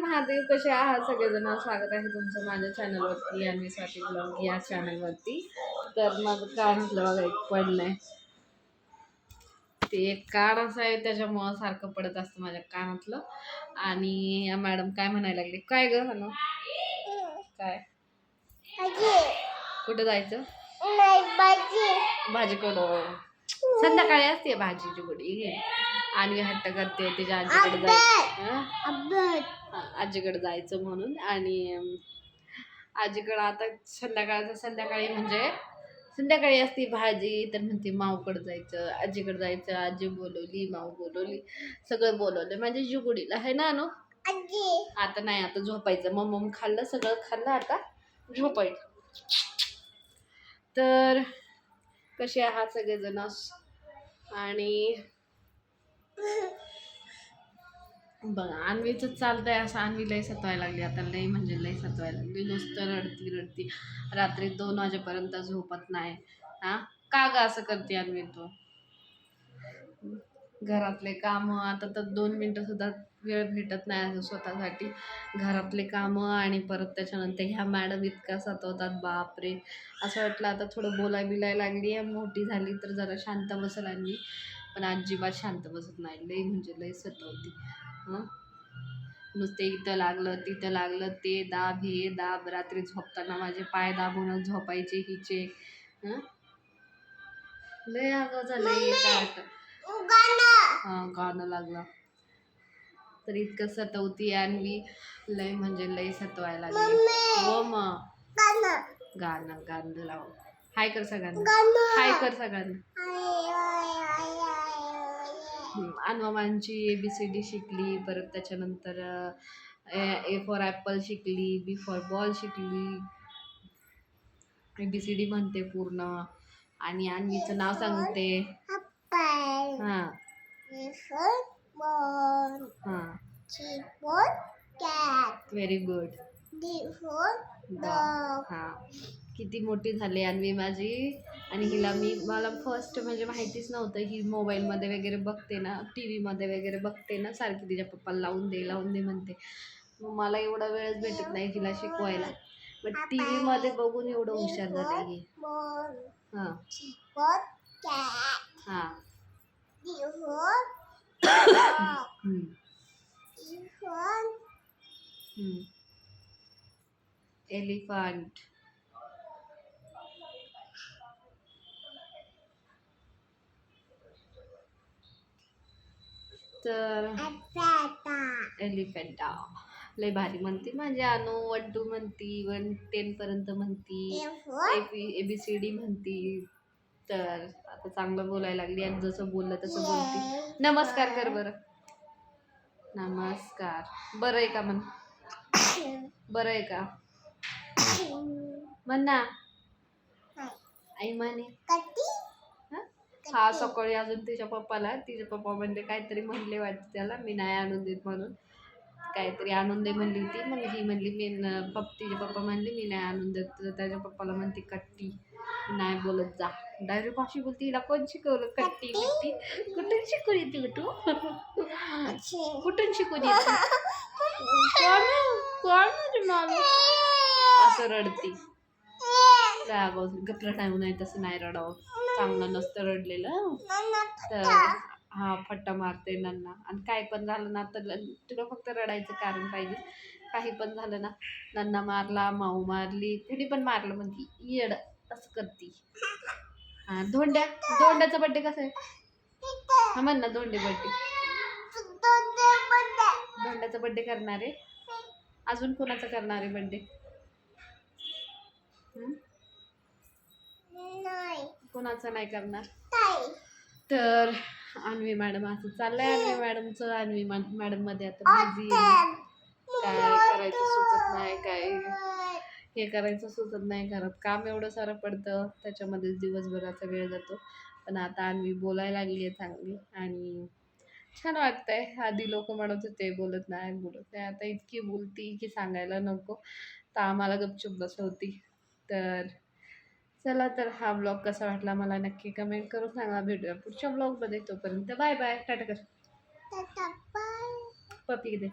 महादेव कसे आहात? सगळेजण स्वागत आहे तुमचं माझ्या चॅनलवरती आणि स्वाती ब्लॉग या चॅनलवरती तर माझं कानातलं बघा एक पडलंय ते एक कान असं आहे त्याच्यामुळं सारखं पडत असतं माझ्या कानातलं. आणि या मॅडम काय म्हणायला लागले? काय ग हॅलो काय? कुठं जायचं? भाजी. कडं संध्याकाळी असते भाजीची गुडी आणि हट्ट करते तिच्या आजीकडे जायचं. हा, आजीकडे जायचं म्हणून. आणि आजीकडं आता संध्याकाळचं संध्याकाळी म्हणजे संध्याकाळी असती भाजी तर म्हणते माऊकडे जायचं आजीकडे जायचं आजी बोलवली माऊ बोलवली सगळं बोलवलं. माझ्या जुगुडीला आहे ना अनु? आता नाही आता झोपायचं. मग मग खाल्लं सगळं खाल्लं आता झोपायचं. तर कसे आहात सगळेजण? आणि बघा अन्वीचं चालतंय असं अन्वी लई सतवायला लागली. आता लई म्हणजे लई सतवायला लागली. नुसतं रडती रडती. रात्री दोन वाजेपर्यंत झोपत नाही. हा? का ग असं करते अन्वी तू? घरातले कामं आता तर दोन मिनटंसुद्धा वेळ भेटत नाही असं स्वतःसाठी. घरातले कामं आणि परत त्याच्यानंतर ह्या मॅडम इतका सतवतात बापरे! असं वाटलं आता थोडं बोलाय बिलाय लागली आहे मोठी झाली तर जरा शांत बसेल आणि पण अजिबात शांत बसत नाही लई म्हणजे लई सतवती. हं? नुसते इथं लागलं तिथं लागलं ते दाब हे दाब रात्री झोपताना माझे पाय दाबूनच झोपायचे हिचे. हं? लय अगं झालं काय हा गाणं लागलं. तर इतकं सतवती आणि लय म्हणजे लय सतवायला लागली. हो मग गाणं. गाणं लाव. हाय कर सगळ्यांना. हाय कर सगळ्यांना. अनुमानची ए बी सी डी शिकली परत त्याच्यानंतर ए फॉर ॲपल शिकली बी फॉर बॉल शिकली. ए बी सी डी म्हणते पूर्ण. आणि अन्वीचं नाव सांगते. हां. हां. व्हेरी गुड हां. किती मोठी झाली अन्वी माझी. आणि हिला मी मला फर्स्ट म्हणजे माहितीच नव्हतं. ही मोबाईलमध्ये वगैरे बघते ना टी व्हीमध्ये वगैरे बघते ना सारखी तिच्या पप्पाला लावून दे लावून दे म्हणते. मग मला एवढा वेळच भेटत नाही हिला शिकवायला. बट टी व्हीमध्ये बघून एवढं हुशार झालं ही. हां. हां. हम्म, हम्म. एलिफंट. तर एलिफंटा. लय भारी म्हणते माझी अनु वन टू म्हणती वन टेन पर्यंत म्हणती ए बी सी डी म्हणती. तर आता चांगलं बोलायला लागली आणि जसं बोललं तसं बोलती. नमस्कार कर बरं. नमस्कार. बरं आहे का म्हण? बरं आहे का? म्हण ना. आई म्हणे. हं? सकाळी अजून तिच्या पप्पाला तिच्या पप्पा म्हणले काहीतरी म्हणले वाटते त्याला मी नाही आणून देत म्हणून. काहीतरी आणून दे म्हणली होती. मग ही म्हणली मी न- पप तिचे पप्पा म्हणले मी नाही तर त्याच्या पप्पाला म्हणते कट्टी नाही बोलत जा. डायरेक्ट भाषी बोलते हिला कोण शिकवलं कट्टी बिट्टी? कुठून शिकून येते तू कुठून शिकून येते कोण? कोण माझी मामी? असं रडती. रागाव गप रडावं नाही तसं नाही रडावं. चांगलं नसतं रडलेलं. तर हा फट्टा मारते नन्ना. आणि काय पण झालं ना तर तुला फक्त रडायचं कारण पाहिजे. काही पण झालं ना नन्ना मारला माऊ मारली कुणी पण मारलं म्हणती येड असं करती. हा धोंड्या धोंड्याचा बड्डे कसा आहे? हा म्हण ना धोंडे बड्डे धोंड्याचा बड्डे करणार? आहे अजून कोणाचा करणार आहे बड्डे कोणाचा नाही करणार? तर अन्वी मॅडम असं चाललंय अन्वी मॅडमचं? अन्वी मॅडममध्ये आता बिझी काय करायचं सुचत नाही काय? हे करायचं सुचत नाही घरात. काम एवढं सारं पडतं त्याच्यामध्येच दिवसभराचा वेळ जातो. पण आता अन्वी बोलायला लागली आहे चांगली आणि छान वाटतंय. आधी लोक म्हणत होते बोलत नाही बोलत नाही. आता इतकी बोलती की सांगायला नको. तर आम्हाला गपचूप बसवती. तर चला तर हा ब्लॉग कसा वाटला मला नक्की कमेंट करून सांगा. भेटूया पुढच्या ब्लॉगमध्ये तोपर्यंत बाय बाय टाटा कर. पपी दे